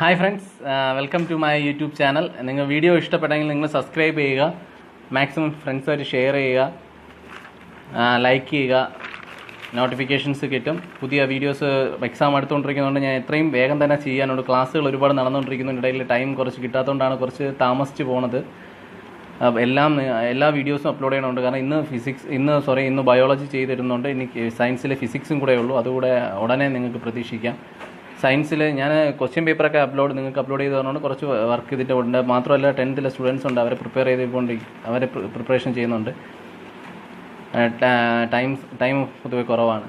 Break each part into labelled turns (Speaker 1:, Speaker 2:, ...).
Speaker 1: Hi friends welcome to my YouTube channel നിങ്ങൾ video ഇഷ്ടപ്പെട്ടെങ്കിൽ നിങ്ങൾ സബ്സ്ക്രൈബ് ചെയ്യുക. മാക്സിമം ഫ്രണ്ട്സുമായിട്ട് ഷെയർ ചെയ്യുക. ലൈക്ക് ചെയ്യുക. നോട്ടിഫിക്കേഷൻസ് കിട്ടും. പുതിയ വീഡിയോസ് എക്സാം എടുത്തുകൊണ്ടിരിക്കുന്നതുകൊണ്ട് ഞാൻ എത്രയും വേഗം തന്നെ ചെയ്യാനുണ്ട്. ക്ലാസ്സുകൾ ഒരുപാട് നടന്നുകൊണ്ടിരിക്കുന്നുണ്ട് ഇടയിൽ ടൈം കുറച്ച് കിട്ടാത്തതുകൊണ്ടാണ് കുറച്ച് താമസിച്ച് പോണത്. എല്ലാം എല്ലാ വീഡിയോസും അപ്ലോഡ് ചെയ്യണമുണ്ട്. കാരണം ഇന്ന് ഫിസിക്സ് ഇന്ന് സോറി ഇന്ന് ബയോളജി ചെയ്തിരുന്നുണ്ട് ഇനി സയൻസിലെ ഫിസിക്സും കൂടെ ഉള്ളൂ. അതുകൂടെ ഉടനെ നിങ്ങൾക്ക് പ്രതീക്ഷിക്കാം. സയൻസിൽ ഞാൻ ക്വസ്റ്റ്യൻ പേപ്പറൊക്കെ അപ്ലോഡ് നിങ്ങൾക്ക് അപ്ലോഡ് ചെയ്ത് തന്നുകൊണ്ട് കുറച്ച് വർക്ക് ഇതിന്റെ ഉണ്ട് മാത്രമല്ല ടെൻത്തിലെ സ്റ്റുഡൻസ് ഉണ്ട് അവരെ പ്രിപ്പയർ ചെയ്തുകൊണ്ട് അവരെ പ്രിപ്പറേഷൻ ചെയ്യുന്നുണ്ട്. ടൈം ടൈം പൊതുവെ കുറവാണ്.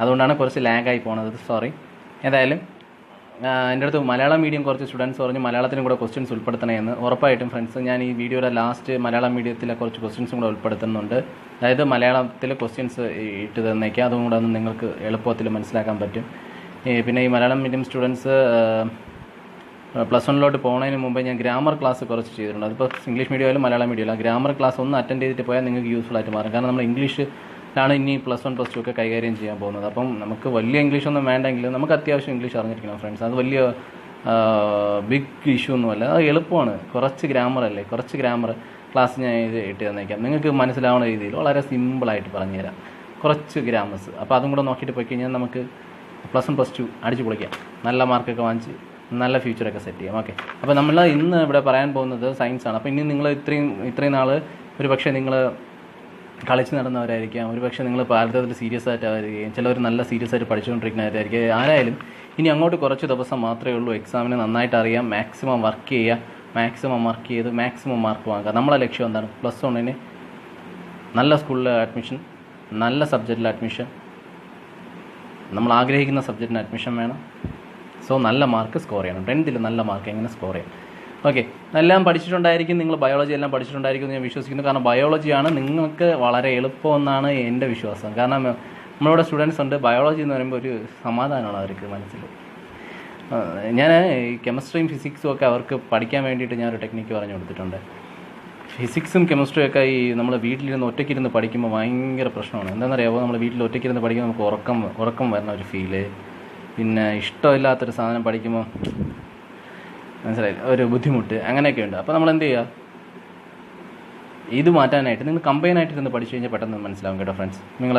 Speaker 1: അതുകൊണ്ടാണ് കുറച്ച് ലാഗായി പോണത്. സോറി ഏതായാലും എന്റെ അടുത്ത് മലയാളം മീഡിയം കുറച്ച് സ്റ്റുഡൻസ് പറഞ്ഞ് മലയാളത്തിനും കൂടെ ക്വസ്റ്റ്യൻസ് ഉൾപ്പെടുത്തണേ എന്ന്. ഉറപ്പായിട്ടും ഫ്രണ്ട്സ് ഞാൻ ഈ വീഡിയോയുടെ ലാസ്റ്റ് മലയാളം മീഡിയത്തിലെ കുറച്ച് ക്വസ്റ്റ്യൻസും കൂടെ ഉൾപ്പെടുത്തുന്നുണ്ട്. അതായത് മലയാളത്തിലെ ക്വസ്റ്റ്യൻസ് ഇട്ട് തന്നേക്കാം. അതും കൂടെ ഒന്ന് നിങ്ങൾക്ക് എളുപ്പത്തിൽ മനസ്സിലാക്കാൻ പറ്റും. പിന്നെ ഈ മലയാളം മീഡിയം സ്റ്റുഡൻസ് പ്ലസ് വണ്ണിലോട്ട് പോകുന്നതിന് മുമ്പ് ഞാൻ ഗ്രാമർ ക്ലാസ് കുറച്ച് ചെയ്തിട്ടുണ്ട്. അതിപ്പോൾ ഇംഗ്ലീഷ് മീഡിയം ആയാലും മലയാളം മീഡിയം അല്ല ഗ്രാമർ ക്ലാസ് ഒന്ന് അറ്റൻഡ് ചെയ്തിട്ട് പോയാൽ നിങ്ങൾക്ക് യൂസ്ഫുൾ ആയിട്ട് മാറും. കാരണം നമ്മൾ ഇംഗ്ലീഷിലാണ് ഇനി പ്ലസ് വൺ പ്ലസ് ടു ഒക്കെ കൈകാര്യം ചെയ്യാൻ പോകുന്നത്. അപ്പം നമുക്ക് വലിയ ഇംഗ്ലീഷ് ഒന്നും വേണ്ടെങ്കിൽ നമുക്ക് അത്യാവശ്യം ഇംഗ്ലീഷ് അറിഞ്ഞിരിക്കണം ഫ്രണ്ട്സ് അത് വലിയ ബിഗ് ഇഷ്യൂ ഒന്നുമല്ല അത് എളുപ്പമാണ്. കുറച്ച് ഗ്രാമർ അല്ലേ? കുറച്ച് ഗ്രാമർ ക്ലാസ് ഞാൻ ഇട്ട് തന്നേക്കാം. നിങ്ങൾക്ക് മനസ്സിലാവുന്ന രീതിയിൽ വളരെ സിമ്പിളായിട്ട് പറഞ്ഞുതരാം. കുറച്ച് ഗ്രാമേഴ്സ് അപ്പോൾ അതും കൂടെ നോക്കിയിട്ട് പോയി കഴിഞ്ഞാൽ നമുക്ക് പ്ലസ് വൺ പ്ലസ് ടു അടിച്ച് പൊളിക്കാം. നല്ല മാർക്കൊക്കെ വാങ്ങിച്ച് നല്ല ഫ്യൂച്ചറൊക്കെ സെറ്റ് ചെയ്യാം. ഓക്കെ. അപ്പോൾ നമ്മൾ ഇന്ന് ഇവിടെ പറയാൻ പോകുന്നത് സയൻസാണ് അപ്പോൾ ഇനി നിങ്ങൾ ഇത്രയും ഇത്രയും നാൾ ഒരു പക്ഷേ നിങ്ങൾ കളിച്ച് നടന്നവരായിരിക്കാം. ഒരു പക്ഷേ നിങ്ങൾ പാലത്തിൽ സീരിയസ് ആയിട്ട് ആയിട്ടായിരിക്കും ചിലവർ നല്ല സീരിയസ് ആയിട്ട് പഠിച്ചുകൊണ്ടിരിക്കുന്നവരായിരിക്കും. ആരായാലും ഇനി അങ്ങോട്ട് കുറച്ച് ദിവസം മാത്രമേ ഉള്ളൂ എക്സാമിന് നന്നായിട്ട് അറിയാം. മാക്സിമം വർക്ക് ചെയ്യുക. മാക്സിമം വർക്ക് ചെയ്ത് മാക്സിമം മാർക്ക് വാങ്ങുക. നമ്മളെ ലക്ഷ്യം എന്താണ്? പ്ലസ് വണ്ണിന് നല്ല സ്കൂളിൽ അഡ്മിഷൻ നല്ല സബ്ജക്റ്റിൽ അഡ്മിഷൻ നമ്മൾ ആഗ്രഹിക്കുന്ന സബ്ജക്റ്റിന് അഡ്മിഷൻ വേണം. സോ നല്ല മാർക്ക് സ്കോർ ചെയ്യണം. ടെൻത്തിൽ നല്ല മാർക്ക് എങ്ങനെ സ്കോർ ചെയ്യാം? ഓക്കെ എല്ലാം പഠിച്ചിട്ടുണ്ടായിരിക്കും. നിങ്ങൾ ബയോളജി എല്ലാം പഠിച്ചിട്ടുണ്ടായിരിക്കും എന്ന് ഞാൻ വിശ്വസിക്കുന്നു. കാരണം ബയോളജിയാണ് നിങ്ങൾക്ക് വളരെ എളുപ്പമെന്നാണ് എന്റെ വിശ്വാസം. കാരണം നമ്മളിവിടെ സ്റ്റുഡൻസ് ഉണ്ട്. ബയോളജി എന്ന് പറയുമ്പോൾ ഒരു സമാധാനമാണ് അവർക്ക് മനസ്സിൽ. ഞാൻ കെമിസ്ട്രിയും ഫിസിക്സും ഒക്കെ അവർക്ക് പഠിക്കാൻ വേണ്ടിയിട്ട് ഞാനൊരു ടെക്നിക്ക് പറഞ്ഞു കൊടുത്തിട്ടുണ്ട് ഫിസിക്സും കെമിസ്ട്രിയും ഒക്കെ ഈ നമ്മൾ വീട്ടിലിരുന്ന് ഒറ്റയ്ക്കിരുന്ന് പഠിക്കുമ്പോൾ ഭയങ്കര പ്രശ്നമാണ്. എന്താണെന്നറിയാമോ നമ്മൾ വീട്ടിൽ ഒറ്റയ്ക്കിരുന്ന് പഠിക്കുമ്പോൾ നമുക്ക് ഉറക്കം ഉറക്കം വരുന്ന ഒരു ഫീൽ പിന്നെ ഇഷ്ടമില്ലാത്തൊരു സാധനം പഠിക്കുമ്പോൾ മനസ്സിലായി ഒരു ബുദ്ധിമുട്ട് അങ്ങനെയൊക്കെ ഉണ്ട്. അപ്പോൾ നമ്മൾ എന്ത് ചെയ്യുക ഇത് മാറ്റാനായിട്ട് നിങ്ങൾ കമ്പൈനായിട്ട് ഇരുന്ന് പഠിച്ചു കഴിഞ്ഞാൽ പെട്ടെന്ന് മനസ്സിലാവും കേട്ടോ ഫ്രണ്ട്സ് നിങ്ങൾ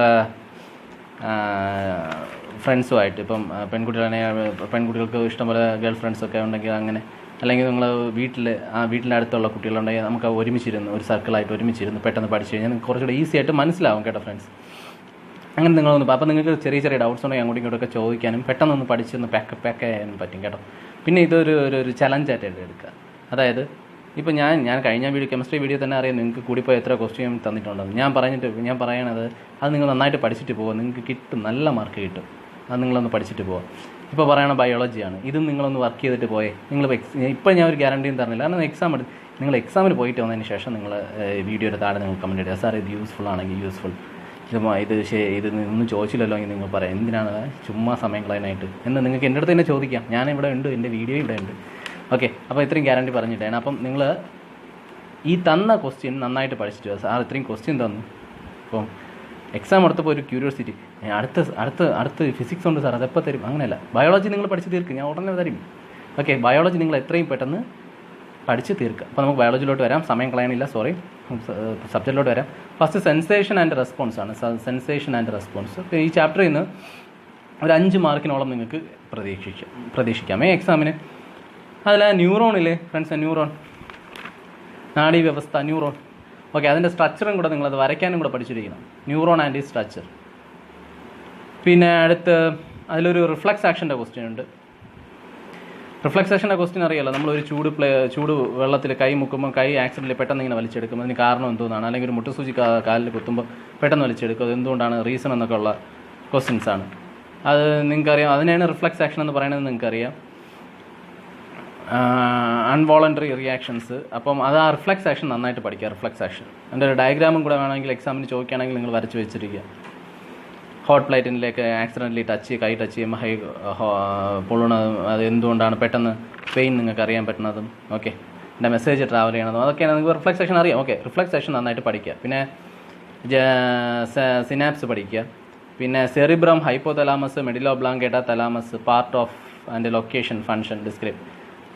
Speaker 1: ഫ്രണ്ട്സുമായിട്ട് ഇപ്പം പെൺകുട്ടികളാണെങ്കിൽ പെൺകുട്ടികൾക്ക് ഇഷ്ടംപോലെ ഗേൾ ഫ്രണ്ട്സൊക്കെ ഉണ്ടെങ്കിൽ അങ്ങനെ അല്ലെങ്കിൽ നിങ്ങൾ വീട്ടിൽ ആ വീട്ടിന്റെ അടുത്തുള്ള കുട്ടികളുണ്ടെങ്കിൽ നമുക്ക് ഒരുമിച്ചിരുന്ന് ഒരു സർക്കിളായിട്ട് ഒരുമിച്ചിരുന്ന് പെട്ടെന്ന് പഠിച്ചു കഴിഞ്ഞാൽ കുറച്ചുകൂടെ ഈസി ആയിട്ട് മനസ്സിലാവും കേട്ടോ ഫ്രണ്ട്സ് അങ്ങനെ നിങ്ങൾ നിങ്ങളൊന്ന് അപ്പോൾ നിങ്ങൾക്ക് ചെറിയ ചെറിയ ഡൗട്ട്സ് ഉണ്ടെങ്കിൽ അങ്ങോട്ടും ഇങ്ങോട്ടൊക്കെ ചോദിക്കാനും പെട്ടെന്നൊന്ന് പഠിച്ചൊന്ന് പാക്ക് പാക്ക് ചെയ്യാനും പറ്റും കേട്ടോ. പിന്നെ ഇതൊരു ഒരു ഒരു ചലഞ്ചായിട്ട് എടുക്കുക. അതായത് ഇപ്പോൾ ഞാൻ ഞാൻ കഴിഞ്ഞ വീഡിയോ കെമിസ്ട്രി വീഡിയോ തന്നെ അറിയാം നിങ്ങൾക്ക് കൂടിപ്പോയി എത്ര ക്വസ്റ്റ്യൻ തന്നിട്ടുണ്ടെന്ന്. ഞാൻ പറഞ്ഞിട്ട് ഞാൻ പറയണത് അത് നിങ്ങൾ നന്നായിട്ട് പഠിച്ചിട്ട് പോകുക നിങ്ങൾക്ക് കിട്ടും നല്ല മാർക്ക് കിട്ടും. അത് നിങ്ങളൊന്ന് പഠിച്ചിട്ട് പോവുക. ഇപ്പോൾ പറയണ ബയോളജിയാണ് ഇതും നിങ്ങളൊന്ന് വർക്ക് ചെയ്തിട്ട് പോയേ. നിങ്ങൾ ഇപ്പോൾ ഞാൻ ഒരു ഗ്യാരണ്ടിയും തരുന്നില്ല കാരണം എക്സാം എടുത്ത് നിങ്ങൾ എക്സാമിന് പോയിട്ട് വന്നതിന് ശേഷം നിങ്ങൾ വീഡിയോയുടെ താഴെ നിങ്ങൾ കമന്റ് ഇടുക. സാർ ഇത് യൂസ്ഫുൾ ആണെങ്കിൽ യൂസ്ഫുൾ ഇത് ഇത് ഇത് ഒന്നും ചോദിച്ചില്ലല്ലോ എങ്കിൽ നിങ്ങൾ പറയാം. എന്തിനാണ് ചുമ്മാ സമയം കളയാനായിട്ട്. എന്ന് നിങ്ങൾക്ക് എന്റെ അടുത്ത് തന്നെ ചോദിക്കാം. ഞാൻ ഇവിടെ ഉണ്ട് എന്റെ വീഡിയോ ഇവിടെ ഉണ്ട്. ഓക്കെ അപ്പോൾ ഇത്രയും ഗ്യാരണ്ടി പറഞ്ഞിട്ടാണ്. അപ്പം നിങ്ങൾ ഈ തന്ന ക്വസ്റ്റ്യൻ നന്നായിട്ട് പഠിച്ചിട്ട് സാർ ഇത്രയും ക്വസ്റ്റ്യൻ തന്നു. അപ്പം എക്സാം എടുത്തപ്പോൾ ഒരു ക്യൂരിയോസിറ്റി അടുത്ത അടുത്ത അടുത്ത് ഫിസിക്സ് ഉണ്ട് സാർ അതെപ്പോൾ തരും? അങ്ങനെയല്ല. ബയോളജി നിങ്ങൾ പഠിച്ച് തീർക്കും. ഞാൻ ഉടനെ തരും. ഓക്കെ ബയോളജി നിങ്ങൾ എത്രയും പെട്ടെന്ന് പഠിച്ച് തീർക്കുക അപ്പോൾ നമുക്ക് ബയോളജിയിലോട്ട് വരാം. സമയം കളയാനില്ല സോറി സബ്ജക്റ്റിലോട്ട് വരാം. ഫസ്റ്റ് സെൻസേഷൻ ആൻഡ് റെസ്പോൺസ് ആണ്. സെൻസേഷൻ ആൻഡ് റെസ്പോൺസ് ഈ ചാപ്റ്ററിൽ നിന്ന് ഒരു അഞ്ച് മാർക്കിനോളം നിങ്ങൾക്ക് പ്രതീക്ഷിക്കാം. പ്രതീക്ഷിക്കാം ഈ എക്സാമിന് അതിൽ ന്യൂറോണില്ലേ ഫ്രണ്ട്സ് ന്യൂറോൺ നാഡീവ്യവസ്ഥ ന്യൂറോൺ ഓക്കെ അതിന്റെ സ്ട്രക്ചറും കൂടെ നിങ്ങളത് വരയ്ക്കാനും കൂടെ പഠിച്ചിരിക്കണം. ന്യൂറോൺ ആൻഡ് ഈ സ്ട്രക്ചർ പിന്നെ അടുത്ത് അതിലൊരു റിഫ്ലക്സ് ആക്ഷന്റെ ക്വസ്റ്റ്യൻ ഉണ്ട്. റിഫ്ലക്സ് ആക്ഷന്റെ ക്വസ്റ്റ്യൻ അറിയാലോ? നമ്മളൊരു ചൂട് പ്ലേ ചൂട് വെള്ളത്തിൽ കൈ മുക്കുമ്പോൾ കൈ ആക്സിഡന്റിൽ പെട്ടെന്ന് ഇങ്ങനെ വലിച്ചെടുക്കും അതിന് കാരണം എന്തോന്നാണ്? അല്ലെങ്കിൽ ഒരു മുട്ടുസൂചി സൂചി കാലിൽ കുത്തുമ്പോൾ പെട്ടെന്ന് വലിച്ചെടുക്കും അത് എന്തുകൊണ്ടാണ് റീസൺ എന്നൊക്കെ ഉള്ള ക്വസ്റ്റ്യൻസാണ് അത് നിങ്ങൾക്കറിയാം. അതിനെയാണ് റിഫ്ലക്സ് ആക്ഷൻ എന്ന് പറയുന്നത് നിങ്ങൾക്കറിയാം. അൺവോളണ്ടറി റിയാക്ഷൻസ് അപ്പം അത് ആ റിഫ്ലക്സ് ആക്ഷൻ നന്നായിട്ട് പഠിക്കുക റിഫ്ലക്സ് ആക്ഷൻ എന്റെ ഒരു ഡയഗ്രാമും കൂടെ വേണമെങ്കിൽ എക്സാമിന് ചോദിക്കുകയാണെങ്കിൽ നിങ്ങൾ വരച്ച് വെച്ചിരിക്കുക. ഹോട്ട് പ്ലേറ്റിനിലേക്ക് ആക്സിഡന്റലി ടച്ച് കൈ ടച്ച് ചെയ്യുമ്പോൾ ഹൈ പൊള്ളണതും അത് എന്തുകൊണ്ടാണ് പെട്ടെന്ന്? പെയിൻ നിങ്ങൾക്ക് അറിയാൻ പറ്റുന്നതും ഓക്കെ എന്റെ മെസ്സേജ് ട്രാവൽ ചെയ്യണതും അതൊക്കെയാണ് നിങ്ങൾക്ക് റിഫ്ലക്സ് ആക്ഷൻ അറിയാം ഓക്കെ റിഫ്ലക്സ് ആക്ഷൻ നന്നായിട്ട് പഠിക്കുക. പിന്നെ സിനാപ്സ് പഠിക്കുക. പിന്നെ cerebrum hypothalamus medulla oblongata thalamus part of and location function describe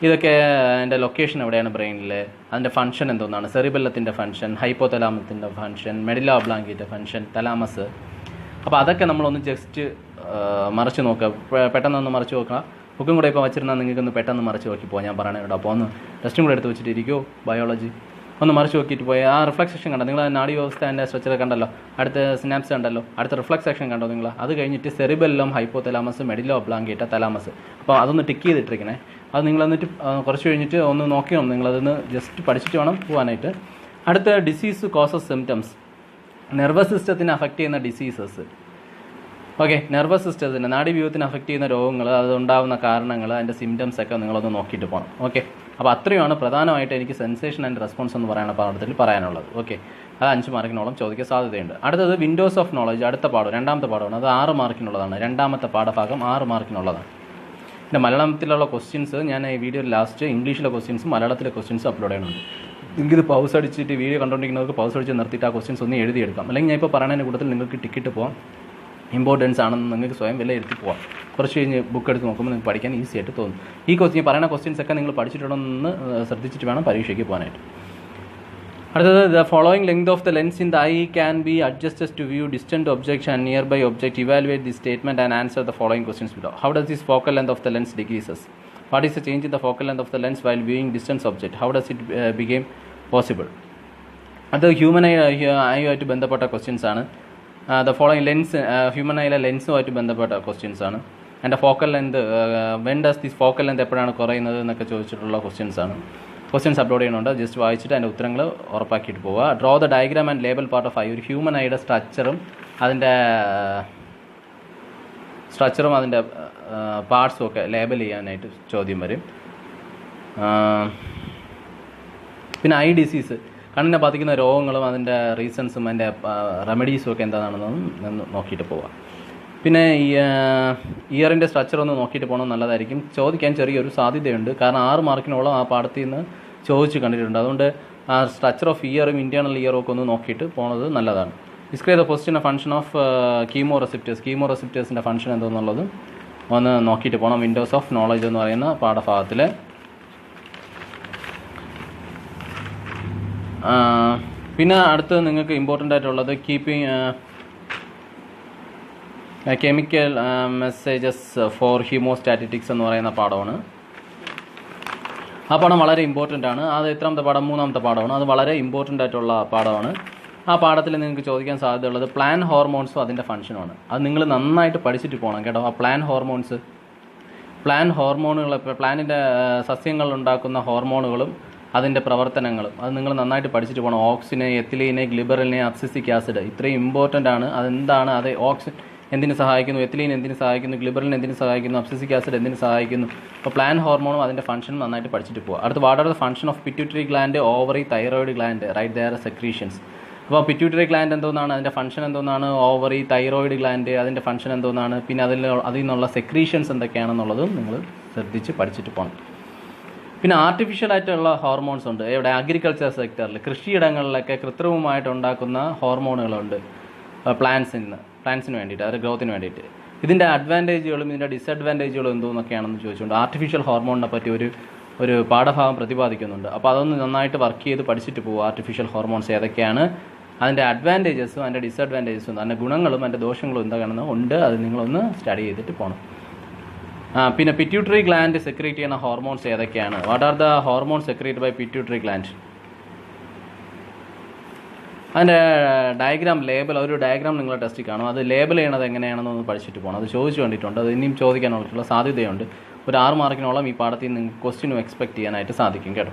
Speaker 1: ഇതൊക്കെ അതിന്റെ ലൊക്കേഷൻ എവിടെയാണ് ബ്രെയിനിൽ? അതിന്റെ ഫങ്ഷൻ എന്തോന്നാണ്? സെറിബെല്ലത്തിന്റെ ഫങ്ഷൻ ഹൈപ്പോ തലാമത്തിന്റെ ഫങ്ഷൻ മെഡില ബ്ലാങ്കിന്റെ ഫങ്ഷൻ തലാമസ് അപ്പോൾ അതൊക്കെ നമ്മളൊന്ന് ജസ്റ്റ് മറിച്ച് നോക്കുക പെട്ടെന്നൊന്ന് മറിച്ച് നോക്കുക ബുക്കും കൂടെ ഇപ്പോൾ വെച്ചിരുന്നാൽ നിങ്ങൾക്കൊന്ന് പെട്ടെന്ന് മറിച്ച് നോക്കി പോകാം ഞാൻ പറയണേ കേട്ടോ. അപ്പോൾ ഒന്ന് ടെസ്റ്റും കൂടെ എടുത്ത് വെച്ചിട്ട് ഇരിക്കുമോ ബയോളജി ഒന്ന് മറിച്ച് നോക്കിയിട്ട് പോയി. ആ റിഫ്ലക്സ് സെക്ഷൻ കണ്ടോ? നിങ്ങൾ നാഡി വ്യവസ്ഥ അതിന്റെ സ്ട്രക്ചർ കണ്ടല്ലോ? അടുത്ത സ്നാപ്സ് കണ്ടല്ലോ? അടുത്ത റിഫ്ലക്സ് സെക്ഷൻ കണ്ടോ നിങ്ങൾ അത് കഴിഞ്ഞിട്ട് cerebellum hypothalamus medulla oblongata thalamus അപ്പോൾ അതൊന്ന് ടിക്ക് ചെയ്തിട്ടിരിക്കണേ. അത് നിങ്ങൾ എന്നിട്ട് കുറച്ച് കഴിഞ്ഞിട്ട് ഒന്ന് നോക്കിയോണം നിങ്ങളതൊന്ന് ജസ്റ്റ് പഠിച്ചിട്ട് വേണം പോകാനായിട്ട് അടുത്ത ഡിസീസ് കോസസ് സിംറ്റംസ് നെർവസ് സിസ്റ്റത്തിനെ അഫക്റ്റ് ചെയ്യുന്ന ഡിസീസസ് ഓക്കെ നെർവസ് സിസ്റ്റത്തിന് നാഡീവ്യൂഹത്തിന് അഫക്റ്റ് ചെയ്യുന്ന രോഗങ്ങൾ അത് ഉണ്ടാകുന്ന കാരണങ്ങൾ അതിന്റെ സിംറ്റംസ് ഒക്കെ നിങ്ങളൊന്ന് നോക്കിയിട്ട് പോകണം ഓക്കെ അപ്പോൾ അത്രയുമാണ് പ്രധാനമായിട്ട് എനിക്ക് സെൻസേഷൻ ആൻഡ് റെസ്പോൺസ് എന്ന് പറയുന്ന പാഠത്തിൽ പറയാനുള്ളത്. ഓക്കെ അത് അഞ്ച് മാർക്കിനോളം ചോദിക്കാൻ സാധ്യതയുണ്ട്. അടുത്തത് വിൻഡോസ് ഓഫ് നോളജ് അടുത്ത പാഠം രണ്ടാമത്തെ പാഠമാണ്. അത് ആറ് മാർക്കിനുള്ളതാണ്. രണ്ടാമത്തെ പാഠഭാഗം ആറ് മാർക്കിനുള്ളതാണ്. പിന്നെ മലയാളത്തിലുള്ള ക്വസ്റ്റ്യൻസ് ഞാൻ ഈ വീഡിയോ ലാസ്റ്റ് ഇംഗ്ലീഷിലെ ക്വസ്റ്റ്യൻസും മലയാളത്തിലെ ക്വസ്റ്റ്യൻസും അപ്ലോഡ് ചെയ്യുന്നുണ്ട്. എനിക്കിത് പൗസ് അടിച്ചിട്ട് വീഡിയോ കണ്ടുകൊണ്ടിരിക്കുന്നവർക്ക് പൗസ് അടിച്ച് നിർത്തിയിട്ട് ആ ക്വസ്റ്റ്യൻസ് ഒന്ന് എഴുതിയെടുക്കാം. അല്ലെങ്കിൽ ഞാൻ ഇപ്പോൾ പറയുന്നതിന്റെ കൂട്ടത്തിൽ നിങ്ങൾക്ക് ടിക്കറ്റ് പോകാം ഇമ്പോർട്ടൻസ് ആണെന്ന് നിങ്ങൾക്ക് സ്വയം വിലയിരുത്തി പോകാം കുറച്ച് കഴിഞ്ഞ് ബുക്ക് എടുത്ത് നോക്കുമ്പോൾ നിങ്ങൾക്ക് പഠിക്കാൻ ഈസി ആയിട്ട് തോന്നും. ഈ ക്വസ്റ്റ്യൻ പറയുന്ന ക്വസ്റ്റ്യൻസ് ഒക്കെ നിങ്ങൾ പഠിച്ചിട്ടുണ്ടെന്ന് ശ്രദ്ധിച്ചിട്ട് വേണം പരീക്ഷയ്ക്ക് പോകാനായിട്ട്. അടുത്തത് the following length of the lens in the eye can be adjusted to view distant object and nearby object evaluate the statement and answer the following questions below how does this focal length of the lens decreases what is the change in the focal length of the lens while viewing distance object how does it became possible അത് human eye ആയിട്ട് ബന്ധപ്പെട്ട questions ആണ്. The following lens human ഐയിലെ ലെൻസുമായിട്ട് ബന്ധപ്പെട്ട questions ആണ്. എന്റെ focal length when does this focal length എപ്പോഴാണ് കുറയുന്നത് എന്നൊക്കെ ചോദിച്ചിട്ടുള്ള ക്വസ്റ്റ്യൻസ് ആണ്. ക്വസ്റ്റ്യൻസ് അപ്ലോഡ് ചെയ്യുന്നുണ്ട്. ജസ്റ്റ് വായിച്ചിട്ട് അതിന്റെ ഉത്തരങ്ങൾ ഉറപ്പാക്കിയിട്ട് പോവുക. Draw the diagram and label part of eye ഒരു ഹ്യൂമൻ ഐയുടെ സ്ട്രക്ചറും അതിന്റെ സ്ട്രക്ചറും അതിന്റെ പാർട്സും ഒക്കെ ലേബൽ ചെയ്യാനായിട്ട് ചോദ്യം വരും. പിന്നെ ഐ ഡിസീസ് കണ്ണിനെ ബാധിക്കുന്ന രോഗങ്ങളും അതിന്റെ റീസൺസും അതിന്റെ റെമഡീസും ഒക്കെ എന്താണെന്നൊന്നും ഒന്ന് നോക്കിയിട്ട് പോവാം. പിന്നെ ഇയറിന്റെ സ്ട്രക്ചർ ഒന്ന് നോക്കിയിട്ട് പോകണം നല്ലതായിരിക്കും. ചോദിക്കാൻ ചെറിയൊരു സാധ്യതയുണ്ട്. കാരണം ആറ് മാർക്കിനോളം ആ പാടത്തിൽ നിന്ന് ചോദിച്ച് കണ്ടിട്ടുണ്ട്. അതുകൊണ്ട് ആ സ്ട്രക്ചർ ഓഫ് ഇയറും ഇന്റേർണൽ ഇയറും ഒക്കെ ഒന്ന് നോക്കിയിട്ട് പോണത് നല്ലതാണ്. Describe the question function of chemoreceptors chemo റെസിപ്റ്റേഴ്സിന്റെ ഫംഗ്ഷൻ എന്തോന്നുള്ളതും ഒന്ന് നോക്കിയിട്ട് പോകണം വിൻഡോസ് ഓഫ് നോളജ് എന്ന് പറയുന്ന പാഠഭാഗത്തിൽ പിന്നെ അടുത്ത് നിങ്ങൾക്ക് ഇമ്പോർട്ടന്റ് ആയിട്ടുള്ളത് keeping chemical messages for homeostasis എന്ന് പറയുന്ന പാഠമാണ്. ആ പാഠം വളരെ ഇമ്പോർട്ടന്റ് ആണ്. അത് എത്രാമത്തെ പാഠം? മൂന്നാമത്തെ പാഠമാണ്. അത് വളരെ ഇമ്പോർട്ടന്റ് ആയിട്ടുള്ള പാഠമാണ്. ആ പാഠത്തിൽ നിങ്ങൾക്ക് ചോദിക്കാൻ സാധ്യതയുള്ളത് പ്ലാൻ ഹോർമോൺസും അതിന്റെ ഫംഗ്ഷനുമാണ് അത് നിങ്ങൾ നന്നായിട്ട് പഠിച്ചിട്ട് പോകണം കേട്ടോ. ആ പ്ലാൻ ഹോർമോൺസ് പ്ലാൻ ഹോർമോണുകൾ പ്ലാനിന്റെ സസ്യങ്ങൾ ഉണ്ടാക്കുന്ന ഹോർമോണുകളും അതിന്റെ പ്രവർത്തനങ്ങളും. അത് നിങ്ങൾ നന്നായിട്ട് പഠിച്ചിട്ട് പോകണം ഓക്സിനെ എത്തിലീനെ ഗ്ലിബറലിനെ അബ്സിസിക് ആസിഡ് ഇത്രയും ഇമ്പോർട്ടന്റ് ആണ്. അതെന്താണ്? അത് ഓക്സിൻ എന്തിനു സഹായിക്കുന്നു? എത്തിലീൻ എന്തിനു സഹായിക്കുന്നു? ഗ്ലിബറിൻ എന്തിനു സഹായിക്കുന്നു? അബ്സിസിക് ആസിഡ് എന്തിനു സഹായിക്കുന്നു? അപ്പോൾ പ്ലാൻ ഹോർമോണും അതിന്റെ ഫംഗ്ഷനും നന്നായിട്ട് പഠിച്ചിട്ട് പോകുക അടുത്ത് what are the function of pituitary gland ovary thyroid gland right their secretions അപ്പോൾ പിറ്റ്യൂട്ടറി ഗ്ലാൻഡ് എന്തോന്നാണ്? അതിന്റെ ഫംഗ്ഷൻ എന്തോന്നാണ്? ഓവറി തൈറോയിഡ് ഗ്ലാൻഡ് അതിന്റെ ഫംഗ്ഷൻ എന്തോന്നാണ്? പിന്നെ അതിൽ അതിൽ നിന്നുള്ള സെക്രീഷൻസ് എന്തൊക്കെയാണെന്നുള്ളതും നിങ്ങൾ ശ്രദ്ധിച്ച് പഠിച്ചിട്ട് പോകണം പിന്നെ ആർട്ടിഫിഷ്യൽ ആയിട്ടുള്ള ഹോർമോൺസ് ഉണ്ട്. ഇവിടെ അഗ്രികൾച്ചർ സെക്ടറിൽ കൃഷിയിടങ്ങളിലൊക്കെ കൃത്രിമമായിട്ട് ഉണ്ടാക്കുന്ന ഹോർമോണുകളുണ്ട് നിന്ന് പ്ലാന്റ്സിന് വേണ്ടിയിട്ട് അവരുടെ ഗ്രോത്തിന് വേണ്ടിയിട്ട്. ഇതിന്റെ അഡ്വാന്റേജുകളും ഇതിന്റെ ഡിസഡ്വാന്റേജുകളും എന്തോന്നൊക്കെയാണെന്ന് ചോദിച്ചുകൊണ്ട് ആർട്ടിഫിഷ്യൽ ഹോർമോണിനെ പറ്റി ഒരു ഒരു പാഠഭാഗം പ്രതിപാദിക്കുന്നുണ്ട്. അപ്പോൾ അതൊന്ന് നന്നായിട്ട് വർക്ക് ചെയ്ത് പഠിച്ചിട്ട് പോകും ആർട്ടിഫിഷ്യൽ ഹോർമോൺസ് ഏതൊക്കെയാണ്. അതിന്റെ അഡ്വാന്റേജസും അതിന്റെ ഡിസഡ്വാന്റേജസും അതിന്റെ ഗുണങ്ങളും അതിന്റെ ദോഷങ്ങളും എന്താണെന്ന് ഉണ്ട്. അത് നിങ്ങളൊന്ന് സ്റ്റഡി ചെയ്തിട്ട് പോകണം പിന്നെ പിറ്റ്യൂട്ടറി ഗ്ലാൻഡ് സെക്രീറ്റ് ചെയ്യുന്ന ഹോർമോൺസ് ഏതൊക്കെയാണ്? What are the hormone secrete by pituitary gland അതിന്റെ ഡയഗ്രാം ലേബൽ ഒരു ഡയഗ്രാം നിങ്ങൾ ടെസ്റ്റിൽ കാണും. അത് ലേബൽ ചെയ്യണത് എങ്ങനെയാണെന്നൊന്ന് പഠിച്ചിട്ട് പോകണം അത് ചോദിച്ചു വേണ്ടിയിട്ടുണ്ട് അത് ഇനിയും ചോദിക്കാനുള്ള സാധ്യതയുണ്ട്. ഒരു ആറ് മാർക്കിനോളം ഈ പാഠത്തിൽ നിങ്ങൾക്ക് ക്വസ്റ്റ്യനും എക്സ്പെക്ട് ചെയ്യാനായിട്ട് സാധിക്കും കേട്ടോ.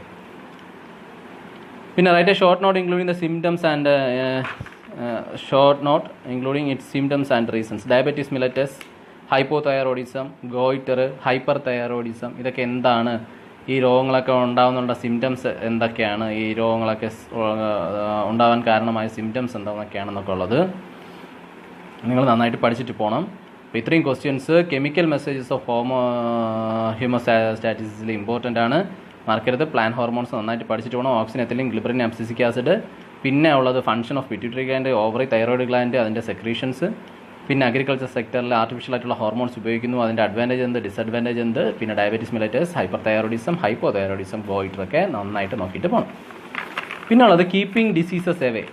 Speaker 1: പിന്നെ write a short note including the symptoms and short note including its symptoms and reasons diabetes mellitus hypothyroidism goitre hyperthyroidism ഇതൊക്കെ എന്താണ്? ഈ രോഗങ്ങളൊക്കെ ഉണ്ടാകുന്നുള്ള സിംറ്റംസ് എന്തൊക്കെയാണ്? ഈ രോഗങ്ങളൊക്കെ ഉണ്ടാവാൻ കാരണമായ സിംറ്റംസ് എന്താണെന്നൊക്കെയാണെന്നൊക്കെ ഉള്ളത് നിങ്ങൾ നന്നായിട്ട് പഠിച്ചിട്ട് പോകണം അപ്പോൾ ഇത്രയും questions chemical messages of homo ഹ്യൂമോസ്റ്റാറ്റിസിൽ important ആണ്. മറക്കരുത് പ്ലാൻ ഹോർമോൺസ് നന്നായിട്ട് പഠിച്ചിട്ട് പോകണം ഓക്സിജൻ എത്തിലും ഗ്ലിബറിൻ അബ്സിസിക് ആസിഡ് പിന്നെ ഉള്ളത് function of pituitary gland ovary thyroid gland അതിന്റെ സെക്രീഷൻസ് പിന്നെ അഗ്രികൾച്ചർ സെക്ടറിൽ ആർട്ടിഫിഷ്യൽ ആയിട്ടുള്ള ഹോർമോൺസ് ഉപയോഗിക്കുന്നു. അതിന്റെ അഡ്വാന്റേജ് എന്ത്? ഡിസഡ്വാന്റേജ് എന്ത്? പിന്നെ diabetes mellitus hyper thyroidism hypo thyroidism ഗോയിട്ടറൊക്കെ നന്നായിട്ട് നോക്കിയിട്ട് പോകണം പിന്നെ ഉള്ളത് keeping diseases away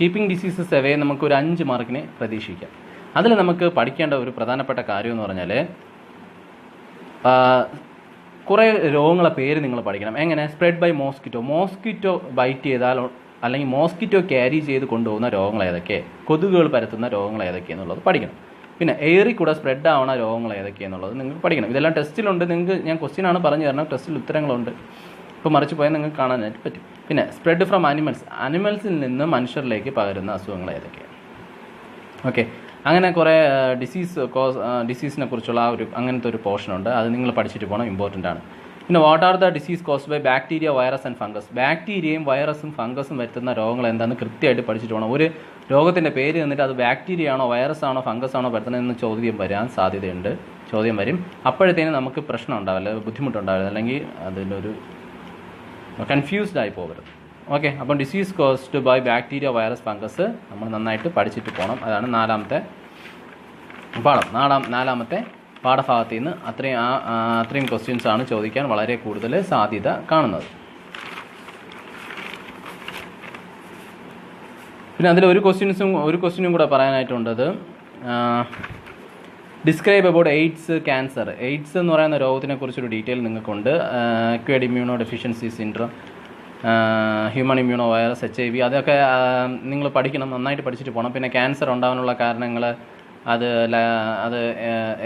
Speaker 1: keeping diseases away നമുക്ക് ഒരു അഞ്ച് മാർക്കിന് പ്രതീക്ഷിക്കാം. അതിൽ നമുക്ക് പഠിക്കേണ്ട ഒരു പ്രധാനപ്പെട്ട കാര്യം എന്ന് പറഞ്ഞാൽ കുറേ രോഗങ്ങളെ പേര് നിങ്ങൾ പഠിക്കണം. എങ്ങനെ? Spread by mosquito mosquito bite ചെയ്താൽ അല്ലെങ്കിൽ മോസ്കിറ്റോ ക്യാരി ചെയ്ത് കൊണ്ടുപോകുന്ന രോഗങ്ങൾ ഏതൊക്കെ? കൊതുകുകൾ പരത്തുന്ന രോഗങ്ങൾ ഏതൊക്കെയെന്നുള്ളത് പഠിക്കണം. പിന്നെ എയറി കൂടെ സ്പ്രെഡ് ആവുന്ന രോഗങ്ങൾ ഏതൊക്കെയെന്നുള്ളത് നിങ്ങൾക്ക് പഠിക്കണം. ഇതെല്ലാം ടെസ്റ്റിലുണ്ട് നിങ്ങൾക്ക് ഞാൻ ക്വസ്റ്റ്യൻ ആണ് പറഞ്ഞു തരണം ടെസ്റ്റിൽ ഉത്തരങ്ങളുണ്ട്. ഇപ്പോൾ മറിച്ച് പോയാൽ നിങ്ങൾക്ക് കാണാനായിട്ട് പറ്റും. പിന്നെ സ്പ്രെഡ് ഫ്രം അനിമൽസ് അനിമൽസിൽ നിന്ന് മനുഷ്യരിലേക്ക് പകരുന്ന അസുഖങ്ങൾ ഏതൊക്കെയാണ്? ഓക്കെ അങ്ങനെ കുറേ ഡിസീസ് കോസ് ഡിസീസിനെ കുറിച്ചുള്ള ഒരു അങ്ങനത്തെ ഒരു പോർഷൻ ഉണ്ട്. അത് നിങ്ങൾ പഠിച്ചിട്ട് പോകണം. ഇമ്പോർട്ടന്റ് ആണ്. പിന്നെ what are the disease caused by bacteria virus and fungus ബാക്ടീരിയയും വൈറസും ഫംഗസും വരുത്തുന്ന രോഗങ്ങൾ എന്താണെന്ന് കൃത്യമായിട്ട് പഠിച്ചിട്ട് പോകണം ഒരു രോഗത്തിന്റെ പേര് തന്നിട്ട് അത് ബാക്ടീരിയ ആണോ വൈറസ് ആണോ ഫംഗസ് ആണോ വരുത്തുന്നതെന്ന് ചോദ്യം വരാൻ സാധ്യതയുണ്ട്. ചോദ്യം വരും. അപ്പോഴത്തേനും നമുക്ക് പ്രശ്നം ഉണ്ടാവില്ല ബുദ്ധിമുട്ടുണ്ടാവില്ല അല്ലെങ്കിൽ അതിലൊരു കൺഫ്യൂസ്ഡ് ആയി പോകരുത്. ഓക്കെ അപ്പം disease caused by bacteria virus fungus നമ്മൾ നന്നായിട്ട് പഠിച്ചിട്ട് പോകണം അതാണ് നാലാമത്തെ പാഠം. നാലാം നാലാമത്തെ പാഠഭാഗത്തിൽ നിന്ന് അത്രയും ആ അത്രയും ക്വസ്റ്റ്യൻസ് ആണ് ചോദിക്കാൻ വളരെ കൂടുതൽ സാധ്യത കാണുന്നത്. പിന്നെ അതിൽ ഒരു ക്വസ്റ്റ്യൻസും ഒരു ക്വസ്റ്റ്യനും കൂടെ പറയാനായിട്ടുണ്ടത് describe about AIDS cancer AIDS എന്ന് പറയുന്ന രോഗത്തിനെ കുറിച്ചൊരു ഡീറ്റെയിൽ നിങ്ങൾക്കുണ്ട്. Acquired immunodeficiency syndrome human immuno virus H I V അതൊക്കെ നിങ്ങൾ പഠിക്കണം നന്നായിട്ട് പഠിച്ചിട്ട് പോകണം പിന്നെ ക്യാൻസർ ഉണ്ടാകാനുള്ള കാരണങ്ങൾ അത് അത്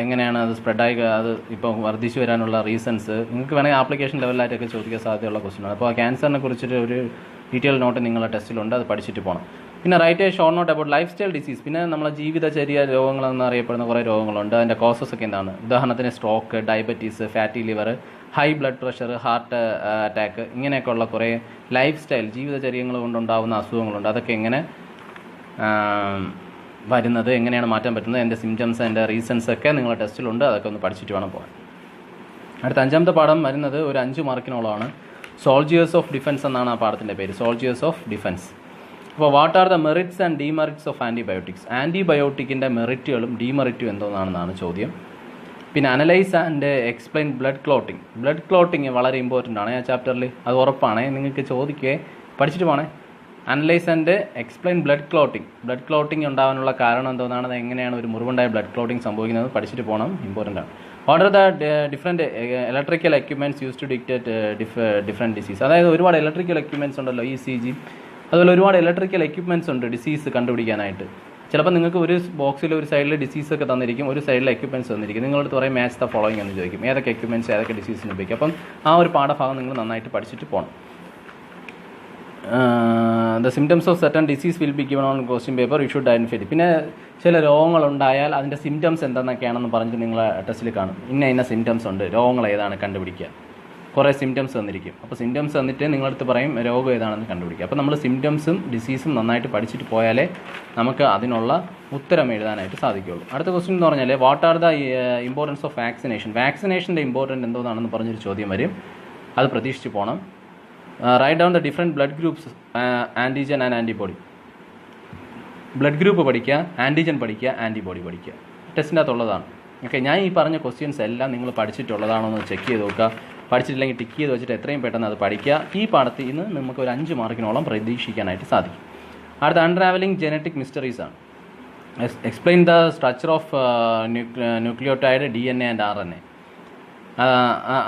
Speaker 1: എങ്ങനെയാണ് അത് സ്പ്രെഡായി അത് ഇപ്പോൾ വർദ്ധിച്ചു വരാനുള്ള റീസൺസ് നിങ്ങൾക്ക് വേണമെങ്കിൽ ആപ്ലിക്കേഷൻ ലെവലിലായിട്ടൊക്കെ ചോദിക്കാൻ സാധ്യതയുള്ള ക്വസ്റ്റ്യൻ അപ്പോൾ ക്യാൻസറിനെ കുറിച്ചിട്ട് ഒരു ഡീറ്റെയിൽ നോട്ട് നിങ്ങളുടെ ടെസ്റ്റിലുണ്ട് അത് പഠിച്ചിട്ട് പോകണം പിന്നെ write short note about lifestyle disease പിന്നെ നമ്മളെ ജീവിതചര്യ രോഗങ്ങളെന്ന് അറിയപ്പെടുന്ന കുറേ രോഗങ്ങളുണ്ട്. അതിന്റെ കോസസ് ഒക്കെ എന്താണ്? ഉദാഹരണത്തിന് stroke diabetes fatty liver high blood pressure heart attack ഇങ്ങനെയൊക്കെയുള്ള കുറേ ലൈഫ് സ്റ്റൈൽ ജീവിതചര്യങ്ങൾ കൊണ്ടുണ്ടാകുന്ന അസുഖങ്ങളുണ്ട്. അതൊക്കെ എങ്ങനെ വരുന്നത് എങ്ങനെയാണ് മാറ്റാൻ പറ്റുന്നത് എന്റെ സിംറ്റംസ് എന്റെ റീസൺസ് ഒക്കെ നിങ്ങളുടെ ടെസ്റ്റിലുണ്ട് അതൊക്കെ ഒന്ന് പഠിച്ചിട്ട് വേണം പോകാൻ അടുത്ത അഞ്ചാമത്തെ പാഠം വരുന്നത് ഒരു അഞ്ച് മാർക്കിനോളമാണ്. സോൾജിയേഴ്സ് ഓഫ് ഡിഫൻസ് എന്നാണ് ആ പാഠത്തിന്റെ പേര്. സോൾജിയേഴ്സ് ഓഫ് ഡിഫൻസ് അപ്പോൾ what are the merits and demerits of antibiotics ആന്റിബയോട്ടിക്കിന്റെ മെറിറ്റുകളും ഡിമെറിറ്റും എന്തോന്നാണെന്നാണ് ചോദ്യം. പിന്നെ analyse and explain blood clotting blood clotting വളരെ ഇമ്പോർട്ടന്റ് ആണ്. ആ ചാപ്റ്ററിൽ അത് ഉറപ്പാണേ. നിങ്ങൾക്ക് ചോദിക്കുകയെ പഠിച്ചിട്ട് പോണേ. Analyse and explain blood clotting blood clotting ഉണ്ടാകാനുള്ള കാരണം എന്തോന്നാണ്? എങ്ങനെയാണ് ഒരു മുറിവുണ്ടായ ബ്ലഡ് ക്ലോട്ടിംഗ് സംഭവിക്കുന്നത്? പഠിച്ചിട്ട് പോകണം ഇമ്പോർട്ടന്റ് ആണ്. What are the different electrical equipments use to dictate different disease അതായത് ഒരുപാട് ഇലക്ട്രിക്കൽ എക്യുപ്മെന്റ്സ് ഉണ്ടല്ലോ ഇ സി ജി അതുപോലെ ഒരുപാട് ഇലക്ട്രിക്കൽ എക്യുപ്മെന്റ്സ് ഉണ്ട് ഡിസീസ് കണ്ടുപിടിക്കാനായിട്ട്. ചിലപ്പോൾ നിങ്ങൾക്ക് ഒരു ബോക്സിൽ ഒരു സൈഡിൽ ഡിസീസ് ഒക്കെ തന്നിരിക്കും. ഒരു സൈഡിൽ എക്യുപ്മെന്റ്സ് തന്നിരിക്കും. നിങ്ങളടുത്ത് പറയും മാച്ച് ദ ഫോളോയിങ് എന്ന് ചോദിക്കും. ഏതൊക്കെ എക്യുപ്മെന്റ്സ് ഏതൊക്കെ ഡിസീസിന് ഉപയോഗിക്കും. അപ്പം ആ ഒരു പാഠഭാഗം നിങ്ങൾ നന്നായിട്ട് പഠിച്ചിട്ട് പോകണം the symptoms of certain disease will be given on question paper you should identify പിന്നെ ചില രോഗങ്ങളുണ്ടായാൽ അതിന്റെ സിംറ്റംസ് എന്തെന്നൊക്കെയാണെന്ന് പറഞ്ഞിട്ട് നിങ്ങൾ ടെസ്റ്റിൽ കാണും. ഇന്ന ഇന്ന സിംറ്റംസ് ഉണ്ട്. രോഗങ്ങൾ ഏതാണ് കണ്ടുപിടിക്കുക? കുറേ സിംറ്റംസ് തന്നിരിക്കും. അപ്പോൾ സിംറ്റംസ് തന്നിട്ട് നിങ്ങളടുത്ത് പറയും രോഗം ഏതാണെന്ന് കണ്ടുപിടിക്കുക. അപ്പോൾ നമ്മൾ സിംറ്റംസും ഡിസീസും നന്നായിട്ട് പഠിച്ചിട്ട് പോയാലേ നമുക്ക് അതിനുള്ള ഉത്തരം എഴുതാനായിട്ട് സാധിക്കുകയുള്ളൂ. അടുത്ത ക്വസ്റ്റ്യൻ എന്ന് പറഞ്ഞാൽ what are the importance of vaccination വാക്സിനേഷന്റെ important എന്തോന്നാണെന്ന് പറഞ്ഞൊരു ചോദ്യം വരും. അത് പ്രതീക്ഷിച്ച് പോകണം write down the different blood groups antigen and antibody blood group പഠിക്കുക ആന്റിജൻ പഠിക്കുക ആന്റിബോഡി പഠിക്കുക. ടെസ്റ്റിന്റെ അകത്തുള്ളതാണ് ഓക്കെ ഞാൻ ഈ പറഞ്ഞ ക്വസ്റ്റ്യൻസ് എല്ലാം നിങ്ങൾ പഠിച്ചിട്ടുള്ളതാണോ എന്ന് ചെക്ക് ചെയ്ത് നോക്കുക. പഠിച്ചിട്ടില്ലെങ്കിൽ ടിക്ക് ചെയ്ത് വെച്ചിട്ട് എത്രയും പെട്ടെന്ന് അത് പഠിക്കുക. ഈ പാഠത്തിൽ നിന്ന് നമുക്ക് ഒരു അഞ്ച് മാർക്കിനോളം പ്രതീക്ഷിക്കാനായിട്ട് സാധിക്കും. അടുത്ത അൺട്രാവലിംഗ് ജനറ്റിക് മിസ്റ്ററീസ് ആണ്. Explain the structure of nucleotide D N A and R N A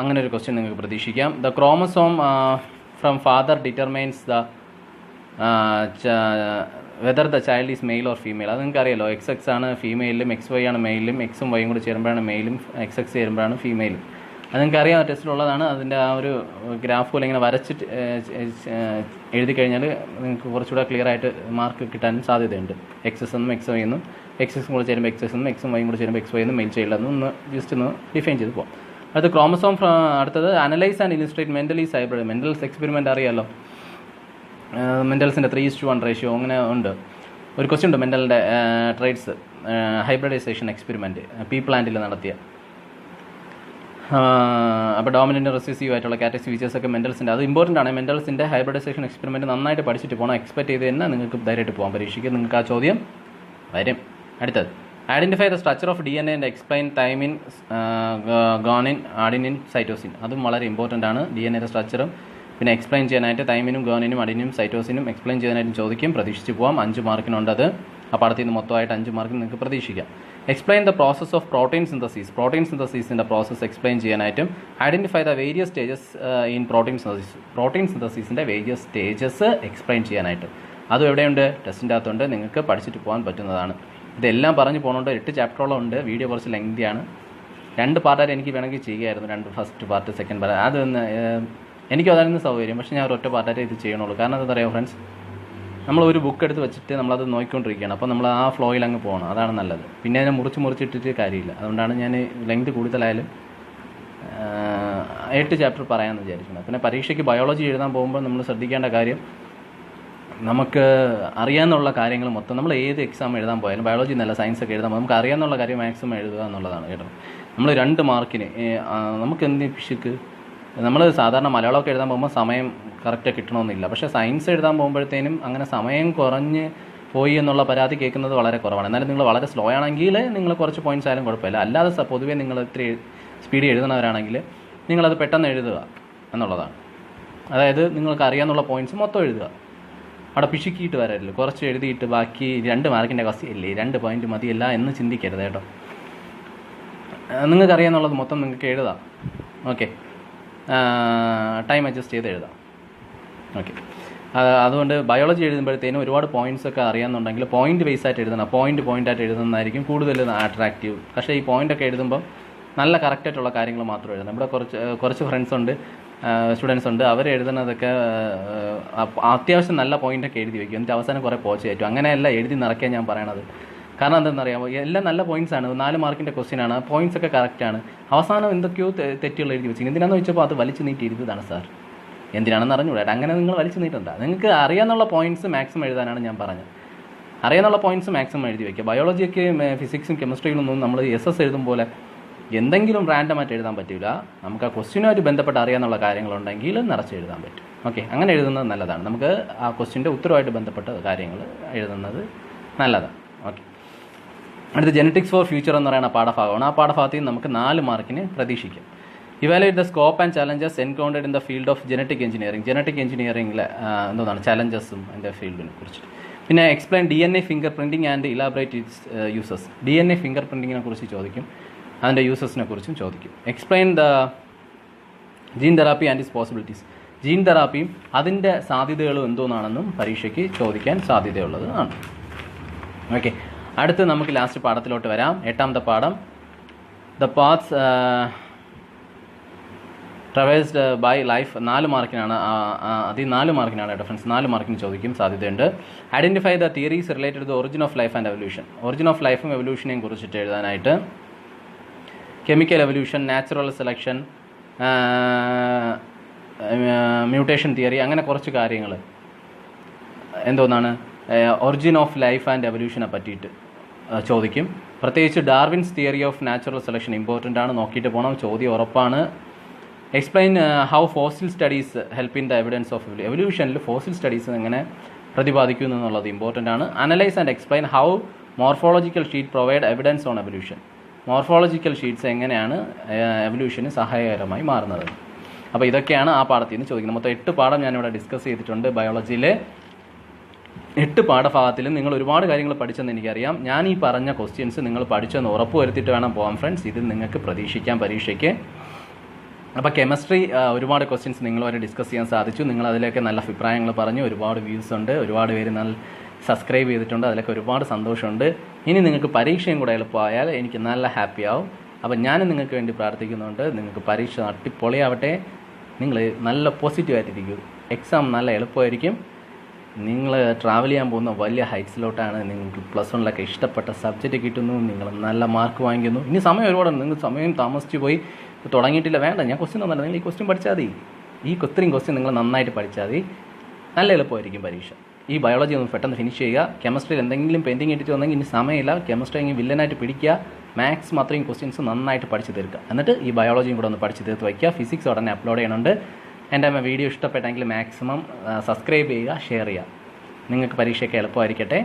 Speaker 1: അങ്ങനെ ഒരു ക്വസ്റ്റ്യൻ നിങ്ങൾക്ക് പ്രതീക്ഷിക്കാം. The chromosome from father determines the whether the child is male or female അത് നിങ്ങൾക്ക് അറിയാലോ എക്സ് എക്സ് ആണ് ഫീമെയിലും X Y ആണ് മെയിലും എക്സും വൈയും കൂടി ചേരുമ്പോഴാണ് മെയിലും എക്സ് എക്സ് ചേരുമ്പോഴാണ് ഫീമെയിലും അത് നിങ്ങൾക്ക് അറിയാം ടെസ്റ്റിലുള്ളതാണ് അതിന്റെ ആ ഒരു ഗ്രാഫ് പോലെ ഇങ്ങനെ വരച്ചിട്ട് എഴുതി കഴിഞ്ഞാൽ നിങ്ങൾക്ക് കുറച്ചുകൂടെ ക്ലിയർ ആയിട്ട് മാർക്ക് കിട്ടാനും സാധ്യതയുണ്ട്. എക്സ് എസ് എന്നും എക്സ് വൈ എന്നും എക്സ് എസ് കൂടെ ചേരുമ്പോൾ എക്സ് എസ് എന്നും എക്സും വൈയും കൂടെ ചേരുമ്പോൾ എക്സ് വൈ എന്നും മെയിൽ ചെയ്യില്ല എന്നും ഒന്ന് ജസ്റ്റ് ഒന്ന് ഡിഫൈൻ ചെയ്ത് പോകാം അടുത്ത ക്രോമസോം അടുത്തത് അനലൈസ് ആൻഡ് ഇലിസ്ട്രേറ്റ് മെന്റലി സൈബർ മെന്റൽസ് എക്സ്പെരിമെന്റ് അറിയാമല്ലോ മെന്റൽസിന്റെ three is to one ratio അങ്ങനെ ഉണ്ട്. ഒരു ക്വസ്റ്റ്യൻ ഉണ്ട് മെന്റലിന്റെ ട്രേഡ്സ് ഹൈബ്രിഡൈസേഷൻ എക്സ്പെരിമെന്റ് പീ പ്ലാന്റിൽ നടത്തിയ. അപ്പോൾ ഡോമിനന്റ് റെസിസീവ് ആയിട്ടുള്ള കാറ്റക്സ് ഫീച്ചേഴ്സ് ഒക്കെ മെന്റൽസിന്റെ അത് ഇമ്പോർട്ടന്റ് ആണ്. മെന്റൽസിന്റെ ഹൈബ്രിഡൈസേഷൻ എക്സ്പെരിമെന്റ് നന്നായിട്ട് പഠിച്ചിട്ട് പോകണം എക്സ്പെക്ട് ചെയ്ത് തന്നെ നിങ്ങൾക്ക് ധൈര്യമായിട്ട് പോകാം പരീക്ഷയ്ക്ക്. നിങ്ങൾക്ക് ആ ചോദ്യം വരും. അടുത്തത്. Identify the structure of D N A and explain thymine guanine adenine cytosine അതും വളരെ ഇമ്പോർട്ടന്റ് ആണ്. ഡി എൻ എയുടെ സ്ട്രക്ചറും പിന്നെ എക്സ്പ്ലെയിൻ ചെയ്യാനായിട്ട് തൈമിനും ഗോണിനും അഡിനും സൈറ്റോസിനും എക്സ്പ്ലെയിൻ ചെയ്യാനായിട്ടും ചോദിക്കും. പ്രതീക്ഷിച്ച് പോകാം അഞ്ച് മാർക്കിനുണ്ട് അത് ആ പാഠത്തിൽ നിന്ന് മൊത്തമായിട്ട് അഞ്ച് മാർക്കിന് നിങ്ങൾക്ക് പ്രതീക്ഷിക്കാം. Explain the process of protein synthesis protein സിന്തസിസിന്റെ process explain ചെയ്യാനായിട്ടും identify the various stages in protein synthesis protein സിന്തസിസിന്റെ various stages explain ചെയ്യാനായിട്ട്. അതും എവിടെയുണ്ട്? ടെസ്റ്റിന്റെ അകത്തുണ്ട്. നിങ്ങൾക്ക് പഠിച്ചിട്ട് പോകാൻ പറ്റുന്നതാണ്. ഇതെല്ലാം പറഞ്ഞു പോകുന്നുണ്ട് എട്ട് ചാപ്റ്ററോളം ഉണ്ട്. വീഡിയോ കുറച്ച് ലെങ്തിയാണ് രണ്ട് പാർട്ടായിട്ട് എനിക്ക് വേണമെങ്കിൽ ചെയ്യുമായിരുന്നു രണ്ട് ഫസ്റ്റ് പാർട്ട് സെക്കൻഡ് പാർട്ട് അതൊന്ന് എനിക്ക് അതായിരുന്നു സൗകര്യം. പക്ഷേ ഞാൻ ഒറ്റ പാർട്ടായിട്ട് ഇത് ചെയ്യണുള്ളൂ കാരണം എന്താ പറയുക ഫ്രണ്ട്സ് നമ്മൾ ഒരു ബുക്ക് എടുത്ത് വെച്ചിട്ട് നമ്മളത് നോക്കിക്കൊണ്ടിരിക്കുകയാണ്. അപ്പോൾ നമ്മൾ ആ ഫ്ലോയിൽ അങ്ങ് പോകണം. അതാണ് നല്ലത്. പിന്നെ അതിനെ മുറിച്ച് മുറിച്ചിട്ടിട്ട് കാര്യമില്ല. അതുകൊണ്ടാണ് ഞാൻ ലെങ്ത് കൂടുതലായാലും എട്ട് ചാപ്റ്റർ പറയാമെന്ന് വിചാരിക്കുന്നത്. പിന്നെ പരീക്ഷയ്ക്ക് ബയോളജി എഴുതാൻ പോകുമ്പോൾ നമ്മൾ ശ്രദ്ധിക്കേണ്ട കാര്യം നമുക്ക് അറിയാമെന്നുള്ള കാര്യങ്ങൾ മൊത്തം നമ്മൾ ഏത് എക്സാം എഴുതാൻ പോയാലും ബയോളജി എന്നല്ല സയൻസ് ഒക്കെ എഴുതാൻ നമുക്ക് അറിയാമെന്നുള്ള കാര്യം മാക്സിമം എഴുതുക എന്നുള്ളതാണ് കേട്ടോ. നമ്മൾ രണ്ട് മാർക്കിന് നമുക്ക് എന്ത് പിശുക്ക് നമ്മൾ സാധാരണ മലയാളമൊക്കെ എഴുതാൻ പോകുമ്പോൾ സമയം കറക്റ്റ് കിട്ടണമെന്നില്ല. പക്ഷേ സയൻസ് എഴുതാൻ പോകുമ്പോഴത്തേനും അങ്ങനെ സമയം കുറഞ്ഞ് പോയി എന്നുള്ള പരാതി കേൾക്കുന്നത് വളരെ കുറവാണ്. എന്നാലും നിങ്ങൾ വളരെ സ്ലോ ആണെങ്കിൽ നിങ്ങൾ കുറച്ച് പോയിന്റ്സ് ആയാലും കുഴപ്പമില്ല. അല്ലാതെ പൊതുവേ നിങ്ങൾ ഇത്ര സ്പീഡിൽ എഴുതുന്നവരാണെങ്കിൽ നിങ്ങളത് പെട്ടെന്ന് എഴുതുക എന്നുള്ളതാണ്. അതായത് നിങ്ങൾക്ക് അറിയാമെന്നുള്ള പോയിന്റ്സ് മൊത്തം എഴുതുക. അവിടെ പിശുക്കിയിട്ട് വരരുത്. കുറച്ച് എഴുതിയിട്ട് ബാക്കി രണ്ട് മാർക്കിന്റെ കസി ഇല്ലേ? രണ്ട് പോയിന്റ് മതിയല്ല എന്ന് ചിന്തിക്കരുത് കേട്ടോ. നിങ്ങൾക്ക് അറിയാമെന്നുള്ളത് മൊത്തം നിങ്ങൾക്ക് എഴുതാം. ഓക്കെ ടൈം അഡ്ജസ്റ്റ് ചെയ്ത് എഴുതാം. ഓക്കെ അതുകൊണ്ട് ബയോളജി എഴുതുമ്പോഴത്തേനും ഒരുപാട് പോയിന്റ്സ് ഒക്കെ അറിയാമെന്നുണ്ടെങ്കിൽ പോയിന്റ് ബേസ് ആയിട്ട് എഴുതണം. പോയിന്റ് പോയിന്റ് ആയിട്ട് എഴുതുന്നതായിരിക്കും കൂടുതൽ അട്രാക്റ്റീവ് പക്ഷേ ഈ പോയിന്റ് ഒക്കെ എഴുതുമ്പോൾ നല്ല കറക്റ്റായിട്ടുള്ള കാര്യങ്ങൾ മാത്രം എഴുതണം. ഇവിടെ കുറച്ച് കുറച്ച് ഫ്രണ്ട്സ് ഉണ്ട്. സ്റ്റുഡൻസ് ഉണ്ട്. അവർ എഴുതുന്നതൊക്കെ അത്യാവശ്യം നല്ല പോയിന്റൊക്കെ എഴുതി വയ്ക്കും എന്നിട്ട് അവസാനം കുറേ പോച്ച് കയറ്റും. അങ്ങനെയല്ല എഴുതി നിറയ്ക്കാൻ ഞാൻ പറയണത്. കാരണം എന്താണെന്നറിയാമോ എല്ലാം നല്ല പോയിന്റ്സ് ആണ്. നാല് മാർക്കിന്റെ ക്വസ്റ്റ്യൻ ആണ്. പോയിന്റ്സ് ഒക്കെ കറക്റ്റ് ആണ്. അവസാനം എന്തൊക്കെയോ തെറ്റുകൾ എഴുതി വെച്ചിരിക്കും എന്തിനാന്ന് വെച്ചപ്പോൾ അത് വലിച്ചു നീട്ടി എഴുതിയതാണ് സാർ എന്തിനാണെന്ന് അറിഞ്ഞൂടാ അങ്ങനെ നിങ്ങൾ വലിച്ചു നീട്ടണ്ട. നിങ്ങൾക്ക് അറിയാനുള്ള പോയിന്റ്സ് മാക്സിമം എഴുതാനാണ് ഞാൻ പറഞ്ഞത്. അറിയാനുള്ള പോയിന്റ്സ് മാക്സിമം എഴുതി വയ്ക്കുക ബയോളജിയൊക്കെ ഫിസിക്സും കെമിസ്ട്രിയിലൊന്നും നമ്മൾ എസ് എസ് എഴുതും പോലെ എന്തെങ്കിലും റാൻഡമായിട്ട് എഴുതാൻ പറ്റില്ല നമുക്ക് ആ ക്വസ്റ്റ്യനുമായിട്ട് ബന്ധപ്പെട്ട് അറിയാനുള്ള കാര്യങ്ങളുണ്ടെങ്കിൽ നിറച്ച് എഴുതാൻ പറ്റും. ഓക്കെ അങ്ങനെ എഴുതുന്നത് നല്ലതാണ്. നമുക്ക് ആ ക്വസ്റ്റ്യന്റെ ഉത്തരവുമായിട്ട് ബന്ധപ്പെട്ട കാര്യങ്ങൾ എഴുതുന്നത് നല്ലതാണ്. ഓക്കെ അടുത്ത ജനറ്റിക്സ് ഫോർ ഫ്യൂച്ചർ എന്ന് പറയുന്ന പാഠഭാഗമാണ്. ആ പാഠഭാഗത്തിൽ നമുക്ക് നാല് മാർക്കിന് പ്രതീക്ഷിക്കാം. Evaluate the scope and challenges encountered in the field of genetic engineering genetic എഞ്ചിനീയറിംഗിലെ എന്താണ് ചലഞ്ചസും അതിന്റെ ഫീൽഡിനെ കുറിച്ച് പിന്നെ explain D N A fingerprinting and elaborate uses D N A finger പ്രിന്റിങ്ങിനെ കുറിച്ച് ചോദിക്കും. അതിന്റെ യൂസസിനെ കുറിച്ചും ചോദിക്കും. Explain the gene therapy and its possibilities gene തെറാപ്പിയും അതിന്റെ സാധ്യതകളും എന്തോന്നാണെന്നും പരീക്ഷയ്ക്ക് ചോദിക്കാൻ സാധ്യതയുള്ളത് ആണ്. ഓക്കെ അടുത്ത് നമുക്ക് ലാസ്റ്റ് പാഠത്തിലോട്ട് വരാം. എട്ടാമത്തെ പാഠം. The paths traversed by life നാല് മാർക്കിനാണ് അതി നാല് മാർക്കിനാണ് കേട്ടോ ഫ്രണ്ട്സ് നാല് മാർക്കിന് ചോദിക്കും. സാധ്യതയുണ്ട്. Identify the theories related to origin of life and evolution origin of ലൈഫും എവല്യൂഷനെയും കുറിച്ചിട്ട് എഴുതാനായിട്ട് chemical evolution natural selection mutation theory അങ്ങനെ കുറച്ച് കാര്യങ്ങൾ എന്തോന്നാണ്? ഒറിജിൻ ഓഫ് ലൈഫ് ആൻഡ് എവല്യൂഷനെ പറ്റിയിട്ട് ചോദിക്കും. പ്രത്യേകിച്ച് Darwin's theory of natural selection important ആണ്. നോക്കിയിട്ട് പോകണം ചോദ്യം ഉറപ്പാണ്. Explain how fossil studies help in the evidence of എവല്യൂഷനിൽ fossil studies എങ്ങനെ പ്രതിപാദിക്കുന്നു എന്നുള്ളത് ഇമ്പോർട്ടന്റ് ആണ്. Analyse and explain how morphological sheet provide evidence on evolution morphological sheets എങ്ങനെയാണ് എവല്യൂഷന് സഹായകരമായി മാറുന്നത്? അപ്പോൾ ഇതൊക്കെയാണ് ആ പാഠത്തിൽ നിന്ന് ചോദിക്കുന്നത്. മൊത്തം എട്ട് പാഠം ഞാനിവിടെ ഡിസ്കസ് ചെയ്തിട്ടുണ്ട് ബയോളജിയിലെ എട്ട് പാഠഭാഗത്തിലും നിങ്ങൾ ഒരുപാട് കാര്യങ്ങൾ പഠിച്ചെന്ന് എനിക്കറിയാം. ഞാൻ ഈ പറഞ്ഞ ക്വസ്റ്റ്യൻസ് നിങ്ങൾ പഠിച്ചെന്ന് ഉറപ്പ് വരുത്തിയിട്ട് വേണം പോകാം ഫ്രണ്ട്സ് ഇത് നിങ്ങൾക്ക് പ്രതീക്ഷിക്കാം പരീക്ഷയ്ക്ക്. അപ്പോൾ കെമിസ്ട്രി ഒരുപാട് ക്വസ്റ്റ്യൻസ് നിങ്ങളുമായിട്ട് ഡിസ്കസ് ചെയ്യാൻ സാധിച്ചു. നിങ്ങൾ അതിലൊക്കെ നല്ല അഭിപ്രായങ്ങൾ പറഞ്ഞു. ഒരുപാട് വ്യൂസ് ഉണ്ട്. ഒരുപാട് പേര് നല്ല സബ്സ്ക്രൈബ് ചെയ്തിട്ടുണ്ട്. അതിലൊക്കെ ഒരുപാട് സന്തോഷമുണ്ട്. ഇനി നിങ്ങൾക്ക് പരീക്ഷയും കൂടെ എളുപ്പമായാൽ എനിക്ക് നല്ല ഹാപ്പി ആവും. അപ്പോൾ ഞാനും നിങ്ങൾക്ക് വേണ്ടി പ്രാർത്ഥിക്കുന്നുണ്ട്. നിങ്ങൾക്ക് പരീക്ഷ നട്ടിപ്പൊളിയാവട്ടെ നിങ്ങൾ നല്ല പോസിറ്റീവായിട്ടിരിക്കൂ എക്സാം നല്ല എളുപ്പമായിരിക്കും. നിങ്ങൾ ട്രാവൽ ചെയ്യാൻ പോകുന്ന വലിയ ഹൈറ്റ്സിലോട്ടാണ് നിങ്ങൾക്ക് പ്ലസ് വണ്ണിലൊക്കെ ഇഷ്ടപ്പെട്ട സബ്ജക്റ്റ് കിട്ടുന്നു. നിങ്ങൾ നല്ല മാർക്ക് വാങ്ങിക്കുന്നു. ഇനി സമയം ഒരുപാടുണ്ട് നിങ്ങൾ സമയം താമസിച്ച് പോയി. തുടങ്ങിയിട്ടില്ല. വേണ്ട. ഞാൻ ക്വസ്റ്റ്യൻ തന്നല്ല. നിങ്ങൾ ഈ ക്വസ്റ്റ്യൻ പഠിച്ചാൽ മതി. ഈ ഒത്തിരി ക്വസ്റ്റ്യൻ നിങ്ങൾ നന്നായിട്ട് പഠിച്ചാൽ മതി. നല്ല എളുപ്പമായിരിക്കും പരീക്ഷ. ഈ ബയോളജി ഒന്ന് പെട്ടെന്ന് ഫിനിഷ് ചെയ്യുക. കെമിസ്ട്രിയിൽ എന്തെങ്കിലും പെയിന്റിങ് ഇട്ടിട്ട് വന്നെങ്കിൽ ഇനി സമയമില്ല. കെമിസ്ട്രി എങ്കിൽ വില്ലനായിട്ട് പിടിക്കുക. മാത്സ് മാത്രം ക്വസ്റ്റ്യൻസ് നന്നായിട്ട് പഠിച്ച് തീർക്കുക. എന്നിട്ട് ഈ ബയോളജിയും കൂടെ ഒന്ന് പഠിച്ച് തീർത്ത് വയ്ക്കുക. ഫിസിക്സ് ഉടനെ അപ്ലോഡ് ചെയ്യണമുണ്ട് എന്റെ വീഡിയോ ഇഷ്ടപ്പെട്ടെങ്കിൽ മാക്സിമം സബ്സ്ക്രൈബ് ചെയ്യുക ഷെയർ ചെയ്യുക. നിങ്ങൾക്ക് പരീക്ഷയൊക്കെ എളുപ്പമായിരിക്കട്ടെ.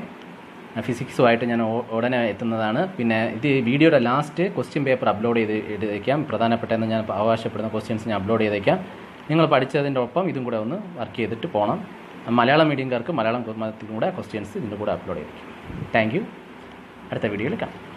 Speaker 1: ഫിസിക്സുമായിട്ട് ഞാൻ ഉടനെ എത്തുന്നതാണ്. പിന്നെ ഇത് വീഡിയോയുടെ ലാസ്റ്റ് ക്വസ്റ്റ്യൻ പേപ്പർ അപ്ലോഡ് ചെയ്ത് ചെയ്തേക്കാം പ്രധാനപ്പെട്ടെന്ന് ഞാൻ അവകാശപ്പെടുന്ന ക്വസ്റ്റ്യൻസ് ഞാൻ അപ്ലോഡ് ചെയ്തേക്കാം നിങ്ങൾ പഠിച്ചതിന്റെ ഒപ്പം ഇതും കൂടെ ഒന്ന് വർക്ക് ചെയ്തിട്ട് പോകണം മലയാളം മീഡിയംകാർക്ക് മലയാളം മാധ്യമത്തിലൂടെ ക്വസ്റ്റ്യൻസ് ഇതിന്റെ കൂടെ അപ്ലോഡ് ചെയ്തിരിക്കും. താങ്ക് യു അടുത്ത വീഡിയോയിൽ കാണാം.